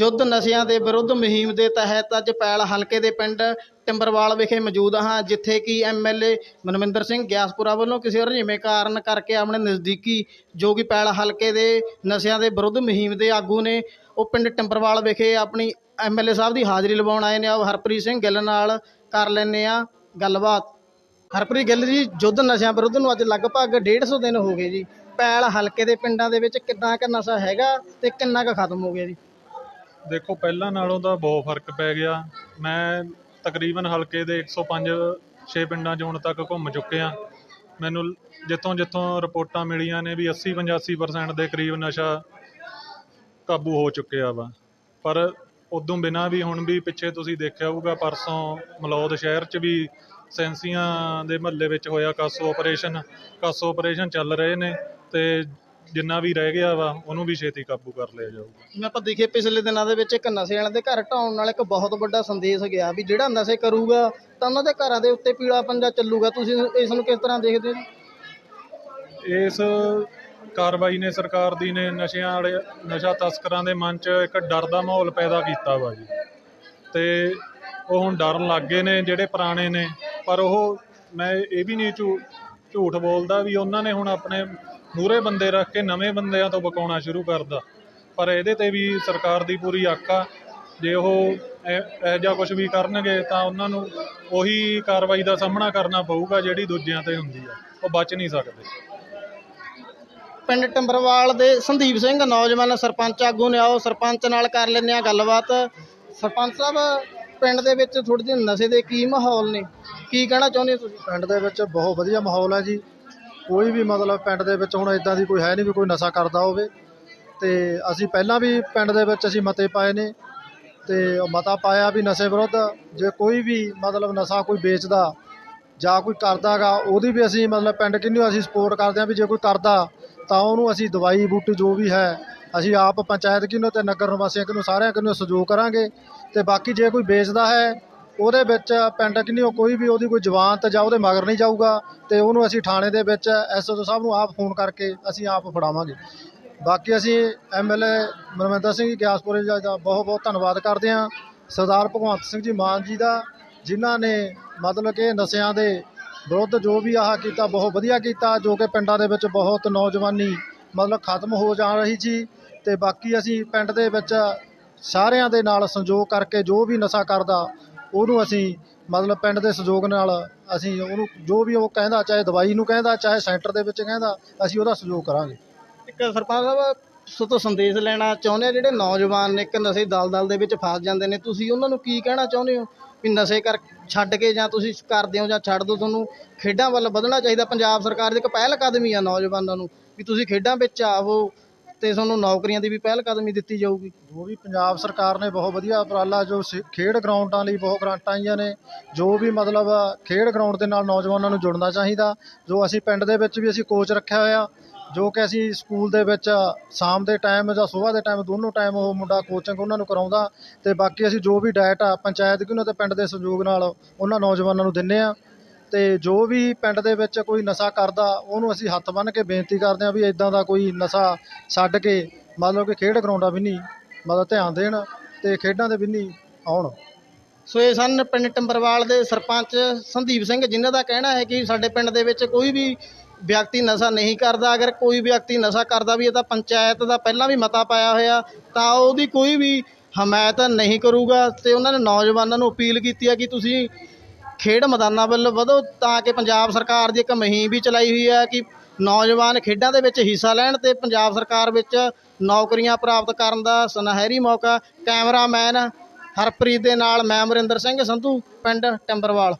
ਯੁੱਧ ਨਸ਼ਿਆਂ ਦੇ ਵਿਰੁੱਧ ਮੁਹਿੰਮ ਦੇ ਤਹਿਤ ਅੱਜ ਪੈਲ ਹਲਕੇ ਦੇ ਪਿੰਡ ਟਿੰਬਰਵਾਲ ਵਿਖੇ ਮੌਜੂਦ ਹਾਂ, ਜਿੱਥੇ ਕਿ ਐਮਐਲਏ ਮਨਵਿੰਦਰ ਸਿੰਘ ਗਿਆਸਪੁਰਾ ਵੱਲੋਂ ਕਿਸੇ ਰੁਝੇਵੇਂ ਕਾਰਨ ਕਰਕੇ ਆਪਣੇ ਨਜ਼ਦੀਕੀ ਜੋ ਕਿ ਪੈਲ ਹਲਕੇ ਦੇ ਨਸ਼ਿਆਂ ਦੇ ਵਿਰੁੱਧ ਮੁਹਿੰਮ ਦੇ ਆਗੂ ਨੇ, ਉਹ ਪਿੰਡ ਟਿੰਬਰਵਾਲ ਵਿਖੇ ਆਪਣੀ ਐਮਐਲਏ ਸਾਹਿਬ ਦੀ ਹਾਜ਼ਰੀ ਲਵਾਉਣ ਆਏ ਨੇ। ਆਓ ਹਰਪ੍ਰੀਤ ਸਿੰਘ ਗਿੱਲ ਨਾਲ ਕਰ ਲੈਂਦੇ ਆ ਗੱਲਬਾਤ। ਹਰਪ੍ਰੀਤ ਗਿੱਲ ਜੀ ਯੁੱਧ ਨਸ਼ਿਆਂ ਵਿਰੁੱਧ ਨੂੰ ਅੱਜ ਲਗਭਗ 150 ਦਿਨ ਹੋ ਗਏ ਜੀ। ਪੈਲ ਹਲਕੇ ਦੇ ਪਿੰਡਾਂ ਦੇ ਵਿੱਚ ਕਿੰਨਾ ਕੁ ਨਸ਼ਾ ਹੈਗਾ ਤੇ ਕਿੰਨਾ ਕੁ ਖਤਮ ਹੋ ਗਿਆ ਜੀ? ਦੇਖੋ, ਪਹਿਲਾਂ ਨਾਲੋਂ ਤਾਂ ਬਹੁਤ ਫ਼ਰਕ ਪੈ ਗਿਆ। ਮੈਂ ਤਕਰੀਬਨ ਹਲਕੇ ਦੇ 105 ਛੇ ਪਿੰਡਾਂ 'ਚ ਹੁਣ ਤੱਕ ਘੁੰਮ ਚੁੱਕਿਆ ਮੈਨੂੰ ਜਿੱਥੋਂ ਜਿੱਥੋਂ ਰਿਪੋਰਟਾਂ ਮਿਲੀਆਂ ਨੇ ਵੀ 80 85% ਦੇ ਕਰੀਬ ਨਸ਼ਾ ਕਾਬੂ ਹੋ ਚੁੱਕਿਆ ਵਾ। ਪਰ ਉਦੋਂ ਬਿਨਾਂ ਵੀ ਹੁਣ ਵੀ ਪਿੱਛੇ ਤੁਸੀਂ ਦੇਖਿਆ ਹੋਊਗਾ, ਪਰਸੋਂ ਮਲੌਦ ਸ਼ਹਿਰ 'ਚ ਵੀ ਸੈਂਸੀਆਂ ਦੇ ਮਹੱਲੇ ਵਿੱਚ ਹੋਇਆ ਕਾਸੋ ਆਪਰੇਸ਼ਨ ਕਾਸੋ ਆਪਰੇਸ਼ਨ ਚੱਲ ਰਹੇ ਨੇ ਅਤੇ ਜਿੰਨਾ ਵੀ ਰਹਿ ਗਿਆ ਵਾ ਉਹਨੂੰ ਵੀ ਛੇਤੀ ਕਾਬੂ ਕਰ ਲਿਆ ਜਾਊਗਾ। ਜਿਵੇਂ ਆਪਾਂ ਦੇਖੀਏ ਪਿਛਲੇ ਦਿਨਾਂ ਦੇ ਵਿੱਚ ਇੱਕ ਨਸ਼ੇ ਵਾਲਿਆਂ ਦੇ ਘਰ ਢਾਉਣ ਨਾਲ ਇੱਕ ਬਹੁਤ ਵੱਡਾ ਸੰਦੇਸ਼ ਗਿਆ ਵੀ ਜਿਹੜਾ ਨਸ਼ੇ ਕਰੂਗਾ ਤਾਂ ਉਹਨਾਂ ਦੇ ਘਰਾਂ ਦੇ ਉੱਤੇ ਪੀਲਾ ਪੰਜਾ ਚੱਲੂਗਾ। ਤੁਸੀਂ ਇਸ ਨੂੰ ਕਿਸ ਤਰ੍ਹਾਂ ਦੇਖਦੇ ਹੋ? ਇਸ ਕਾਰਵਾਈ ਨੇ ਸਰਕਾਰ ਦੀ ਨੇ ਨਸ਼ਿਆਂ ਵਾਲੇ ਨਸ਼ਾ ਤਸਕਰਾਂ ਦੇ ਮਨ 'ਚ ਇੱਕ ਡਰ ਦਾ ਮਾਹੌਲ ਪੈਦਾ ਕੀਤਾ ਵਾ ਜੀ। ਤੇ ਉਹ ਹੁਣ ਡਰਨ ਲੱਗ ਗਏ ਨੇ ਜਿਹੜੇ ਪੁਰਾਣੇ ਨੇ। ਪਰ ਉਹ ਮੈਂ ਇਹ ਵੀ ਨਹੀਂ ਝੂ ਝੂਠ ਬੋਲਦਾ ਵੀ ਉਹਨਾਂ ਨੇ ਹੁਣ ਆਪਣੇ ਮੂਰੇ ਬੰਦੇ ਰੱਖ ਕੇ ਨਵੇਂ ਬੰਦਿਆਂ ਤੋਂ ਬਕਾਉਣਾ ਸ਼ੁਰੂ ਕਰਦਾ। ਪਰ ਇਹਦੇ ਤੇ ਵੀ ਸਰਕਾਰ ਦੀ ਪੂਰੀ ਅੱਖ ਆ। ਜੇ ਉਹ ਇਹ ਜਿਹਾ ਕੁਝ ਵੀ ਕਰਨਗੇ ਤਾਂ ਉਹਨਾਂ ਨੂੰ ਉਹੀ ਕਾਰਵਾਈ ਦਾ ਸਾਹਮਣਾ ਕਰਨਾ ਪਊਗਾ ਜਿਹੜੀ ਦੂਜਿਆਂ ਤੇ ਹੁੰਦੀ ਆ। ਉਹ ਬਚ ਨਹੀਂ ਸਕਦੇ। ਪਿੰਡ ਟੰਬਰਵਾਲ ਦੇ ਸੰਦੀਪ ਸਿੰਘ ਨੌਜਵਾਨ ਸਰਪੰਚ ਆਗੂ ਨੇ ਆਓ ਸਰਪੰਚ ਨਾਲ ਕਰ ਲੈਂਦੇ ਆ ਗੱਲਬਾਤ। ਸਰਪੰਚ ਸਾਹਿਬ ਪਿੰਡ ਦੇ ਵਿੱਚ ਥੋੜੇ ਜਿਹੇ ਨਸ਼ੇ ਦੇ ਕੀ ਮਾਹੌਲ ਨੇ? ਕੀ ਕਹਿਣਾ ਚਾਹੁੰਦੇ ਹੋ ਤੁਸੀਂ? ਪਿੰਡ ਦੇ ਵਿੱਚ ਬਹੁਤ ਵਧੀਆ ਮਾਹੌਲ ਹੈ ਜੀ। ਕੋਈ ਵੀ ਮਤਲਬ ਪਿੰਡ ਦੇ ਵਿੱਚ ਹੁਣ ਇਦਾਂ ਦੀ ਕੋਈ ਹੈ ਨਹੀਂ ਵੀ ਕੋਈ ਨਸ਼ਾ ਕਰਦਾ ਹੋਵੇ। ਤੇ ਅਸੀਂ ਪਹਿਲਾਂ ਵੀ ਪਿੰਡ ਦੇ ਵਿੱਚ ਅਸੀਂ ਮਤੇ ਪਾਏ ਨੇ ਤੇ ਮਤਾ ਪਾਇਆ ਵੀ ਨਸ਼ੇ ਵਿਰੁੱਧ ਜੇ ਕੋਈ ਵੀ ਮਤਲਬ ਨਸ਼ਾ ਕੋਈ ਵੇਚਦਾ ਜਾਂ ਕੋਈ ਕਰਦਾਗਾ, ਉਹਦੀ ਵੀ ਅਸੀਂ ਮਤਲਬ ਪਿੰਡ ਕਿੰਨੀ ਅਸੀਂ ਸਪੋਰਟ ਕਰਦੇ ਹਾਂ ਵੀ ਜੇ ਕੋਈ ਕਰਦਾ ਤਾਂ ਉਹਨੂੰ ਅਸੀਂ ਦਵਾਈ ਬੂਟੀ ਜੋ ਵੀ ਹੈ, ਅਸੀਂ ਆਪ ਪੰਚਾਇਤ ਕਿੰਨੋ ਤੇ ਨਗਰ ਨਿਵਾਸੀਆਂ ਕਿੰਨੋ ਸਾਰਿਆਂ ਕਿੰਨੋ ਸਹਿਯੋਗ ਕਰਾਂਗੇ। ਤੇ ਬਾਕੀ ਜੇ ਕੋਈ ਵੇਚਦਾ ਹੈ ਉਹਦੇ ਵਿੱਚ ਪਿੰਡ ਕਿੰਨੀ ਕੋਈ ਵੀ ਉਹਦੀ ਕੋਈ ਜਵਾਨ ਜਾਂ ਉਹਦੇ ਮਗਰ ਨਹੀਂ ਜਾਊਗਾ ਤੇ ਉਹਨੂੰ ਅਸੀਂ ਥਾਣੇ ਦੇ ਵਿੱਚ ਐਸਓ ਸਾਹਿਬ ਨੂੰ ਆਪ ਫੋਨ ਕਰਕੇ ਅਸੀਂ ਆਪ ਫੜਾਵਾਂਗੇ। ਬਾਕੀ ਅਸੀਂ ਐਮਐਲਏ ਮਨਵਿੰਦਰ ਸਿੰਘ ਗਿਆਸਪੁਰੇ ਦਾ ਬਹੁਤ ਬਹੁਤ ਧੰਨਵਾਦ ਕਰਦੇ ਹਾਂ। ਸਰਦਾਰ ਭਗਵੰਤ ਸਿੰਘ ਜੀ ਮਾਨ ਜੀ ਦਾ, ਜਿਨ੍ਹਾਂ ਨੇ ਮਤਲਬ ਕਿ ਨਸ਼ਿਆਂ ਦੇ ਵਿਰੁੱਧ ਜੋ ਵੀ ਆਹ ਕੀਤਾ, ਬਹੁਤ ਵਧੀਆ ਕੀਤਾ, ਜੋ ਕਿ ਪਿੰਡਾਂ ਦੇ ਵਿੱਚ ਬਹੁਤ ਨੌਜਵਾਨੀ ਮਤਲਬ ਖਤਮ ਹੋ ਜਾ ਰਹੀ ਸੀ ਤੇ ਬਾਕੀ ਅਸੀਂ ਪਿੰਡ ਦੇ ਵਿੱਚ ਸਾਰਿਆਂ ਦੇ ਨਾਲ ਸੰਯੋਗ ਕਰਕੇ ਜੋ ਵੀ ਨਸ਼ਾ ਕਰਦਾ ਉਹਨੂੰ ਅਸੀਂ ਮਤਲਬ ਪਿੰਡ ਦੇ ਸਹਿਯੋਗ ਨਾਲ ਅਸੀਂ ਉਹਨੂੰ ਜੋ ਵੀ ਉਹ ਕਹਿੰਦਾ, ਚਾਹੇ ਦਵਾਈ ਨੂੰ ਕਹਿੰਦਾ, ਚਾਹੇ ਸੈਂਟਰ ਦੇ ਵਿੱਚ ਕਹਿੰਦਾ, ਅਸੀਂ ਉਹਦਾ ਸਹਿਯੋਗ ਕਰਾਂਗੇ। ਇੱਕ ਸਰਪੰਚ ਸਾਹਿਬ ਸੋ ਤੋਂ ਸੰਦੇਸ਼ ਲੈਣਾ ਚਾਹੁੰਦੇ ਆ, ਜਿਹੜੇ ਨੌਜਵਾਨ ਨੇ ਇੱਕ ਨਸ਼ੇ ਦਲਦਲ ਦੇ ਵਿੱਚ ਫਸ ਜਾਂਦੇ ਨੇ, ਤੁਸੀਂ ਉਹਨਾਂ ਨੂੰ ਕੀ ਕਹਿਣਾ ਚਾਹੁੰਦੇ ਹੋ? ਵੀ ਨਸ਼ੇ ਕਰ ਛੱਡ ਕੇ ਜਾਂ ਤੁਸੀਂ ਕਰਦੇ ਹੋ ਜਾਂ ਛੱਡ ਦੋ, ਤੁਹਾਨੂੰ ਖੇਡਾਂ ਵੱਲ ਵਧਣਾ ਚਾਹੀਦਾ। ਪੰਜਾਬ ਸਰਕਾਰ ਦੀ ਇੱਕ ਪਹਿਲ ਕਦਮੀ ਆ ਨੌਜਵਾਨਾਂ ਨੂੰ, ਵੀ ਤੁਸੀਂ ਖੇਡਾਂ ਵਿੱਚ ਆਵੋ ਤੇ ਤੁਹਾਨੂੰ ਨੌਕਰੀਆਂ ਦੀ ਵੀ ਪਹਿਲ ਕਦਮੀ ਦਿੱਤੀ ਜਾਊਗੀ। ਜੋ ਵੀ ਪੰਜਾਬ ਸਰਕਾਰ ਨੇ ਬਹੁਤ ਵਧੀਆ ਉਪਰਾਲਾ, ਜੋ ਸ- ਖੇਡ ਗਰਾਊਂਡਾਂ ਲਈ ਬਹੁਤ ਗ੍ਰਾਂਟਾਂ ਆਈਆਂ ਨੇ, ਜੋ ਵੀ ਮਤਲਬ ਖੇਡ ਗਰਾਊਂਡ ਦੇ ਨਾਲ ਨੌਜਵਾਨਾਂ ਨੂੰ ਜੁੜਨਾ ਚਾਹੀਦਾ, ਜੋ ਅਸੀਂ ਪਿੰਡ ਦੇ ਵਿੱਚ ਵੀ ਅਸੀਂ ਕੋਚ ਰੱਖਿਆ ਹੋਇਆ, ਜੋ ਕਿ ਅਸੀਂ ਸਕੂਲ ਦੇ ਵਿੱਚ ਸ਼ਾਮ ਦੇ ਟਾਈਮ ਜਾਂ ਸਵੇਰ ਦੇ ਟਾਈਮ ਦੋਨੋਂ ਟਾਈਮ ਉਹ ਮੁੰਡਾ ਕੋਚਿੰਗ ਉਹਨਾਂ ਨੂੰ ਕਰਾਉਂਦਾ, ਤੇ ਬਾਕੀ ਅਸੀਂ ਜੋ ਵੀ ਡਾਇਟ ਆ, ਪੰਚਾਇਤ ਕਿਨੋਂ ਤੇ ਪਿੰਡ ਦੇ ਸਹਿਯੋਗ ਨਾਲ ਉਹਨਾਂ ਨੌਜਵਾਨਾਂ ਨੂੰ ਦਿੰਨੇ ਆ। ਤੇ ਜੋ ਵੀ ਪਿੰਡ ਦੇ ਵਿੱਚ ਕੋਈ ਨਸ਼ਾ ਕਰਦਾ, ਉਹਨੂੰ ਅਸੀਂ ਹੱਥ ਬੰਨ੍ਹ ਕੇ ਬੇਨਤੀ ਕਰਦੇ ਹਾਂ ਵੀ ਇੱਦਾਂ ਦਾ ਕੋਈ ਨਸ਼ਾ ਛੱਡ ਕੇ ਮਤਲਬ ਕਿ ਖੇਡ ਗਰਾਊਂਡਾਂ ਵੀ ਨਹੀਂ, ਮਤਲਬ ਧਿਆਨ ਦੇਣ ਅਤੇ ਖੇਡਾਂ ਦੇ ਵੀ ਨਹੀਂ ਆਉਣ। ਸੋ ਇਹ ਸਨ ਪਿੰਡ ਟੰਬਰਵਾਲ ਦੇ ਸਰਪੰਚ ਸੰਦੀਪ ਸਿੰਘ, ਜਿਨ੍ਹਾਂ ਦਾ ਕਹਿਣਾ ਹੈ ਕਿ ਸਾਡੇ ਪਿੰਡ ਦੇ ਵਿੱਚ ਕੋਈ ਵੀ ਵਿਅਕਤੀ ਨਸ਼ਾ ਨਹੀਂ ਕਰਦਾ। ਅਗਰ ਕੋਈ ਵਿਅਕਤੀ ਨਸ਼ਾ ਕਰਦਾ ਵੀ ਇਹ ਤਾਂ ਪੰਚਾਇਤ ਦਾ ਪਹਿਲਾਂ ਵੀ ਮਤਾ ਪਾਇਆ ਹੋਇਆ, ਤਾਂ ਉਹਦੀ ਕੋਈ ਵੀ ਹਮਾਇਤ ਨਹੀਂ ਕਰੂਗਾ ਤੇ ਉਹਨਾਂ ਨੇ ਨੌਜਵਾਨਾਂ ਨੂੰ ਅਪੀਲ ਕੀਤੀ ਹੈ ਕਿ ਤੁਸੀਂ ਖੇਡ ਮੈਦਾਨਾਂ ਵੱਲ ਵਧੋ ਤਾਂ ਕਿ ਪੰਜਾਬ ਸਰਕਾਰ ਦੀ ਇੱਕ ਮੁਹਿੰਮ ਵੀ ਚਲਾਈ ਹੋਈ ਹੈ ਕਿ ਨੌਜਵਾਨ ਖੇਡਾਂ ਦੇ ਵਿੱਚ ਹਿੱਸਾ ਲੈਣ ਤੇ ਪੰਜਾਬ ਸਰਕਾਰ ਵਿੱਚ ਨੌਕਰੀਆਂ ਪ੍ਰਾਪਤ ਕਰਨ ਦਾ ਸੁਨਹਿਰੀ ਮੌਕਾ। ਕੈਮਰਾਮੈਨ ਹਰਪ੍ਰੀਤ ਦੇ ਨਾਲ ਮੈਂ ਅਮਰਿੰਦਰ ਸਿੰਘ ਸੰਧੂ, ਪਿੰਡ ਟੰਬਰਵਾਲ।